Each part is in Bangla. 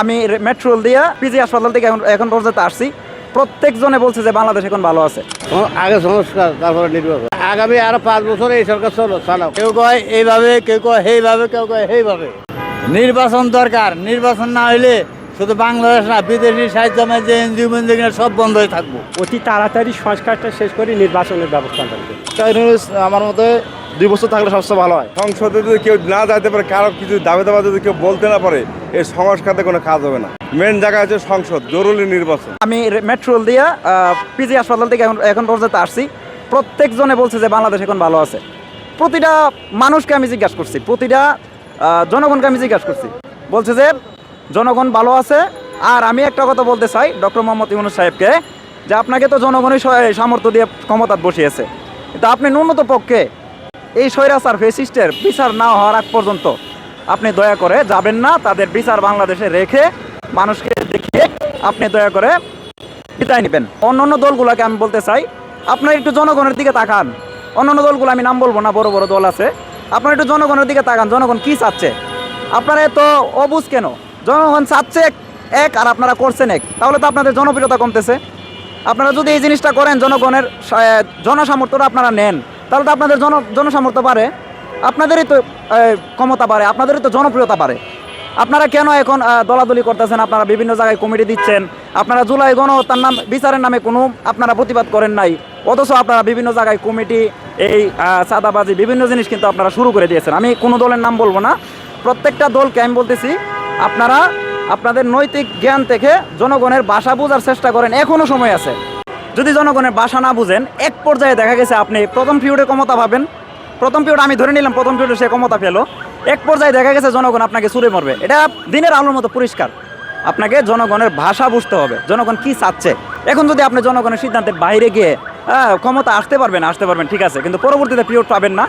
আমি মেট্রোল দিয়া পিজি হাসপাতাল থেকে এখন এখন পর্যন্ত আসছি। প্রত্যেক জনে বলছে যে বাংলাদেশ এখন ভালো আছে। আগে সংস্কার তারপরে নির্বাচন। আগামী আরও পাঁচ বছর এই সরকার চলো চালাও। কেউ কয় এইভাবে কেউ কয় সেইভাবে কেউ কয় সেইভাবে। নির্বাচন দরকার। নির্বাচন না হইলে শুধু বাংলাদেশ না বিদেশি সাহিত্য যে এনজিও মেনজিও সব বন্ধ হয়ে থাকব। অতি তাড়াতাড়ি সংস্কারটা শেষ করে নির্বাচনের ব্যবস্থা করবে আমার মতে দুই বছর থাকলে সবচেয়ে ভালো হয়। সংসদে যদি কেউ না যাইতে পারে কারও কিছু দাবি দাবা যদি কেউ বলতে না পারে এই সংস্কারে কোনো কাজ হবে না। মেন জায়গা হচ্ছে সংসদ জরুরি নির্বাচন। আমি মেট্রোল দিয়া পিজি হাসপাতাল থেকে এখন এখন পর্যন্ত আসছি। প্রত্যেক জনে বলছে যে বাংলাদেশ এখন ভালো আছে। প্রতিটা মানুষকে আমি জিজ্ঞাসা করছি প্রতিটা আহ, জনগণকে আমি জিজ্ঞাসা করছি। বলছে যে জনগণ ভালো আছে। আর আমি একটা কথা বলতে চাই ডক্টর মোহাম্মদ ইউনুস সাহেবকে, যে আপনাকে তো জনগণই সামর্থ্য দিয়ে ক্ষমতা বসিয়েছে। কিন্তু আপনি ন্যূনত পক্ষে এই স্বৈরাচার ফেসিস্টের বিচার না হওয়ার আগ পর্যন্ত আপনি দয়া করে যাবেন না, তাদের বিচার বাংলাদেশে রেখে মানুষকে দেখিয়ে আপনি দয়া করে বিদায় নেবেন। অন্য অন্য দলগুলোকে আমি বলতে চাই, আপনার একটু জনগণের দিকে তাকান। অন্য অন্য দলগুলো আমি নাম বলব না, বড় বড় দল আছে। আপনার একটু জনগণের দিকে তাকান, জনগণ কি চাচ্ছে? আপনারা এত অবুজ কেন? জনগণ চাচ্ছে এক- আর আপনারা করছেন এক, তাহলে তো আপনাদের জনপ্রিয়তা কমতেছে। আপনারা যদি এই জিনিসটা করেন জনগণের জনসামর্থ্যটা আপনারা নেন, তাহলে তো আপনাদের জন, জনসামর্থ্য বাড়ে। আপনাদেরই তো ক্ষমতা বাড়ে, আপনাদেরই তো জনপ্রিয়তা বাড়ে। আপনারা কেন এখন দলাদলি করতেছেন? আপনারা বিভিন্ন জায়গায় কমিটি দিচ্ছেন। আপনারা জুলাই গণহত্যার নাম, বিচারের নামে কোনো আপনারা প্রতিবাদ করেন নাই। অথচ আপনারা বিভিন্ন জায়গায় কমিটি এই সাদাবাজি বিভিন্ন জিনিস কিন্তু আপনারা শুরু করে দিয়েছেন। আমি কোনো দলের নাম বলব না। প্রত্যেকটা দলকে আমি বলতেছি আপনারা আপনাদের নৈতিক জ্ঞান থেকে জনগণের ভাষা বোঝার চেষ্টা করেন, এখনও সময় আছে। যদি জনগণের ভাষা না বুঝেন, এক পর্যায়ে দেখা গেছে আপনি প্রথম পিরিয়ডে ক্ষমতা পাবেন। প্রথম পিরিয়ড আমি ধরে নিলাম, প্রথম পিরিয়ডে সে ক্ষমতা পেল। এক পর্যায়ে দেখা গেছে জনগণ আপনাকে সুরে মরবে। এটা দিনের আলোর মতো পরিষ্কার। আপনাকে জনগণের ভাষা বুঝতে হবে, জনগণ কি চাচ্ছে। এখন যদি আপনি জনগণের সিদ্ধান্তের বাইরে গিয়ে ক্ষমতা আসতে পারবেন আসতে পারবেন, ঠিক আছে। কিন্তু পরবর্তীতে পিরিয়ড পাবেন না।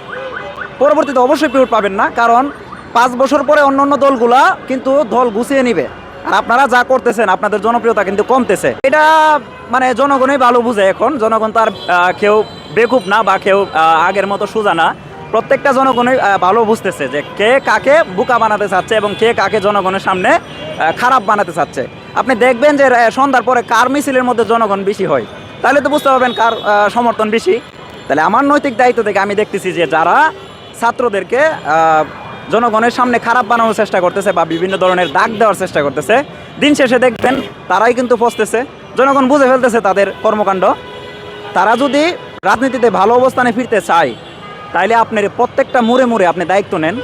পরবর্তীতে অবশ্যই পিরিয়ড পাবেন না, কারণ পাঁচ বছর পরে অন্য অন্য দলগুলা কিন্তু দল গুছিয়ে নিবে। আর আপনারা যা করতেছেন, আপনাদের জনপ্রিয়তা কিন্তু কমতেছে। এটা মানে জনগণই ভালো বুঝে এখন। জনগণ তার কেউ বেকুব না বা কেউ আগের মতো সোজা না। প্রত্যেকটা জনগণই ভালো বুঝতেছে যে কে কাকে বোকা বানাতে চাচ্ছে এবং কে কাকে জনগণের সামনে খারাপ বানাতে চাচ্ছে। আপনি দেখবেন যে সন্ধ্যার পরে কার মিছিলের মধ্যে জনগণ বেশি হয়? তাহলে তো বুঝতে পারবেন কার সমর্থন বেশি। তাহলে আমার নৈতিক দায়িত্ব থেকে আমি দেখতেছি যে যারা ছাত্রদেরকে জনগণের সামনে খারাপ বানানোর চেষ্টা করতেছে বা বিভিন্ন ধরনের দাগ দেওয়ার চেষ্টা করতেছে। দিন শেষে দেখবেন তারাই কিন্তু পচতেছে। জনগণ বুঝে ফেলতেছে তাদের কর্মকাণ্ড। তারা যদি রাজনীতিতে ভালো অবস্থানে ফিরতে চায়, তাইলে আপনার প্রত্যেকটা মুড়ে মুড়ে আপনি দায়িত্ব নেন।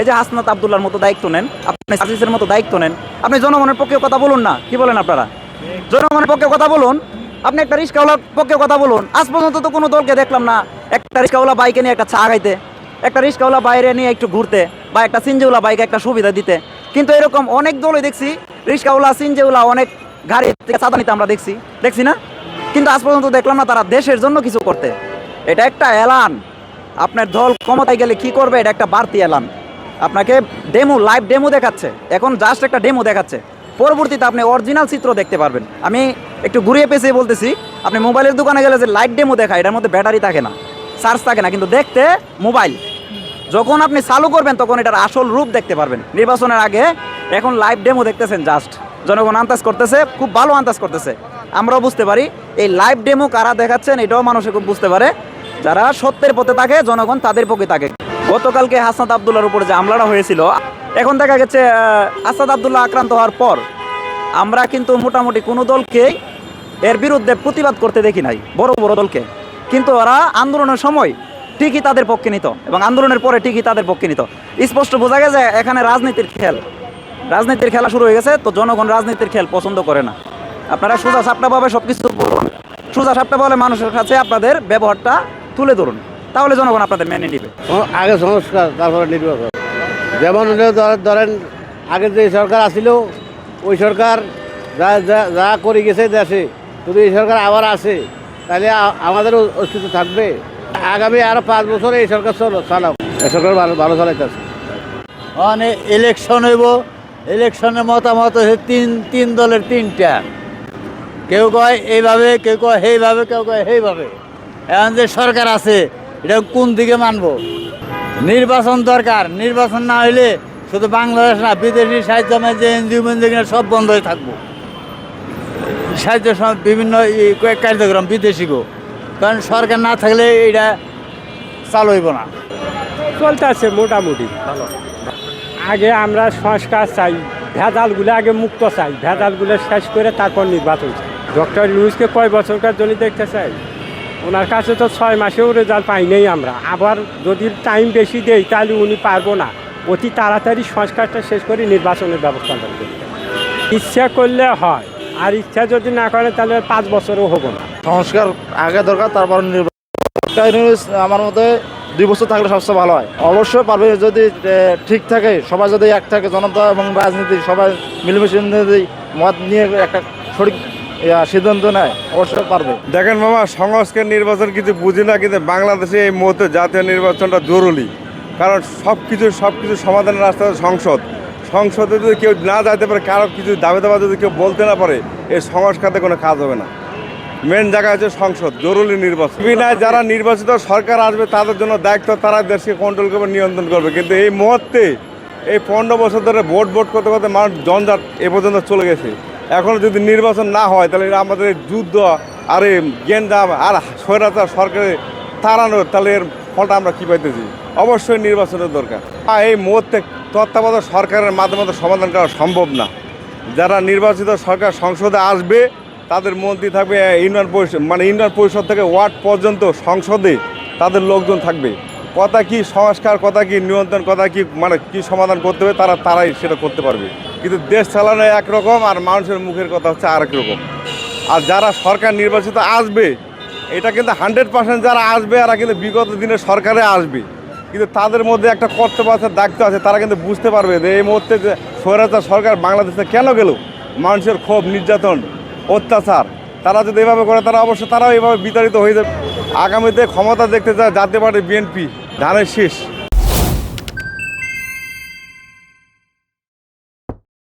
এই যে হাসনাত আবদুল্লার মতো দায়িত্ব নেন, আপনি সার্জিসের মতো দায়িত্ব নেন। আপনি জনগণের পক্ষে কথা বলুন না, কি বলেন আপনারা? জনগণের পক্ষে কথা বলুন, আপনি একটা রিক্সাওয়ালার পক্ষে কথা বলুন। আজ পর্যন্ত তো কোনো দলকে দেখলাম না, একটা রিক্সাওয়ালা বাইকে নিয়ে একটা চা খাইতে। একটা রিক্সাওয়ালা বাইরে নিয়ে একটু ঘুরতে বা একটা সিনজেওয়ালা বাইকে একটা সুবিধা দিতে। কিন্তু এরকম অনেক দলই দেখছি রিক্সাওয়ালা সিনজেওয়ালা অনেক গাড়ি থেকে আমরা দেখছি। দেখছি না? কিন্তু আজ পর্যন্ত দেখলাম না তারা দেশের জন্য কিছু করতে। এটা একটা এলান। আপনার দল ক্ষমতায় গেলে কি করবে? এটা একটা বাড়তি এলান। আপনাকে ডেমো লাইভ ডেমো দেখাচ্ছে। এখন জাস্ট একটা ডেমো দেখাচ্ছে। পরবর্তীতে আপনি অরিজিনাল চিত্র দেখতে পারবেন। আমি একটু ঘুরিয়ে পেঁচিয়ে বলতেছি, আপনি মোবাইলের দোকানে গেলে যে লাইট ডেমো দেখায়, এটার মধ্যে ব্যাটারি থাকে না। চার্জ থাকে না, কিন্তু দেখতে মোবাইল যখন আপনি চালু করবেন, তখন এটার আসল রূপ দেখতে পারবেন। নির্বাচনের আগে এখন লাইভ ডেমো দেখতেছেন জাস্ট জনগণ আন্দাজ করতেছে, খুব ভালো আন্দাজ করতেছে। আমরাও বুঝতে পারি, এই লাইভ ডেমো কারা দেখাচ্ছেন, এটাও মানুষে খুব বুঝতে পারে। যারা সত্যের পথে থাকে, জনগণ তাদের পক্ষে থাকে। গতকালকে হাসনাত আবদুল্লার উপরে যে হামলাটা হয়েছিল, এখন দেখা গেছে আসাদ আবদুল্লাহ আক্রান্ত হওয়ার পর আমরা কিন্তু মোটামুটি কোনো দলকে এর বিরুদ্ধে প্রতিবাদ করতে দেখি নাই, বড় বড় দলকে। কিন্তু ওরা আন্দোলনের সময় ঠিকই তাদের পক্ষে নিত এবং আন্দোলনের পরে ঠিকই তাদের পক্ষে নিত। স্পষ্ট বোঝা গেছে এখানে রাজনীতির খেল। রাজনীতির খেলা শুরু হয়ে গেছে, তো জনগণ রাজনীতির খেল পছন্দ করে না। আপনারা সোজা সাপটাভাবে সব কিছু বলুন। সোজা সাপটা বলে মানুষের কাছে আপনাদের ব্যবহারটা তুলে ধরুন। তাহলে জনগণ আপনাদের মেনে নিবে। আগে সংস্কার, তারপরে নির্বাচন। যেমন ধরেন আগে যে সরকার আসিল ওই সরকার যা, যা- করে গেছে দেশে, যদি এই সরকার আবার আসে, তাহলে আমাদের অস্তিত্ব থাকবে। আগামী আরও পাঁচ বছর এই সরকার চলো, চালাও। এই সরকার ভালো ভালো চালাইতেছে। মানে ইলেকশন হইব। ইলেকশনের মতামত হচ্ছে তিন তিন দলের তিনটা। কেউ কয় এইভাবে, কেউ কয় সেইভাবে, কেউ কয় সেইভাবে। এখন যে সরকার আছে, এটা কোন দিকে মানব? নির্বাচন দরকার। নির্বাচন না হইলে শুধু বাংলাদেশ না, বিদেশি সাহিত্য যে এনজিও মেনজিও সব বন্ধ হয়ে থাকব। সাহিত্য সম- বিভিন্ন কার্যক্রম বিদেশিগো। কারণ সরকার না থাকলে এটা চালু হইব না। চলতে আছে মোটামুটি। আগে আমরা সংস্কার চাই, ভেজালগুলো আগে মুক্ত চাই, ভেজালগুলো শেষ করে তারপর নির্বাচন চাই। ডক্টর ইউনুসকে কয় বছরকার জন্য দেখতে চাই? ওনার কাছে তো ছয় মাসেও রেজাল্ট পাই নেই আমরা। আবার যদি টাইম বেশি দেই, তাহলে উনি পারব না। অতি তাড়াতাড়ি সংস্কারটা শেষ করে নির্বাচনের ব্যবস্থা করবে ইচ্ছা করলে হয়। আর ইচ্ছা যদি না করে তাহলে পাঁচ বছরও হব না। সংস্কার আগে দরকার তারপর নির্বাচন। আমার মতে দুই বছর থাকলে সবচেয়ে ভালো হয়। অবশ্যই পারবে যদি ঠিক থাকে সবাই যদি এক থাকে জনতা এবং রাজনীতি সবাই মিলেমিশে যদি মত নিয়ে একটা সঠিক সিদ্ধান্ত নেয় অবশ্যই পারবে। দেখেন মামা সংস্কার নির্বাচন কিছু বুঝি না কিন্তু বাংলাদেশে এই মুহূর্তে জাতীয় নির্বাচনটা জরুরি। কারণ সব কিছু সব কিছু সমাধানের রাস্তা সংসদ। সংসদে যদি কেউ না যাইতে পারে কারও কিছু দাবি দাবা যদি কেউ বলতে না পারে এই সংস্কারে কোনো কাজ হবে না। মেন জায়গা হচ্ছে সংসদ জরুরি নির্বাচন। বিনায় যারা নির্বাচিত সরকার আসবে তাদের জন্য দায়িত্ব তারা দেশকে কন্ট্রোল করবে নিয়ন্ত্রণ করবে। কিন্তু এই মুহূর্তে এই পনেরো বছর ধরে ভোট ভোট করতে করতে মানুষ জঞ্জাট এ পর্যন্ত চলে গেছে। এখন যদি নির্বাচন না হয় তাহলে আমাদের যুদ্ধ আর এই গেন্দাম আর স্বৈরাচার সরকারে তাড়ানোর তাহলে এর ফলটা আমরা কী পাইতেছি? অবশ্যই নির্বাচনের দরকার। এই মুহূর্তে তত্ত্বাবধায়ক সরকারের মাধ্যমে তো সমাধান করা সম্ভব না। যারা নির্বাচিত সরকার সংসদে আসবে, তাদের মন্ত্রী থাকবে ইউনিয়ন পরিষদ মানে ইউনিয়ন পরিষদ থেকে ওয়ার্ড পর্যন্ত সংসদে তাদের লোকজন থাকবে। কথা কি সংস্কার, কথা কি নিয়ন্ত্রণ, কথা কি মানে কি সমাধান করতে হবে, তারা, তারাই সেটা করতে পারবে। কিন্তু দেশ চালানো একরকম আর মানুষের মুখের কথা হচ্ছে আরেক রকম। আর যারা সরকার নির্বাচিত আসবে, এটা কিন্তু হান্ড্রেড পার্সেন্ট যারা আসবে, এরা কিন্তু বিগত দিনে সরকারে আসবে। কিন্তু তাদের মধ্যে একটা কর্তব্য আছে, দায়িত্ব আছে। তারা কিন্তু বুঝতে পারবে যে এই মুহূর্তে যে স্বৈরাচার সরকার বাংলাদেশে কেন গেল? মানুষের ক্ষোভ, নির্যাতন, অত্যাচার, তারা যদি এভাবে করে, তারা অবশ্য তারাও এভাবে বিতাড়িত হয়ে যাবে। আগামীতে ক্ষমতা দেখতে চায় জাতীয় পার্টি বিএনপি, ধানের শীষ।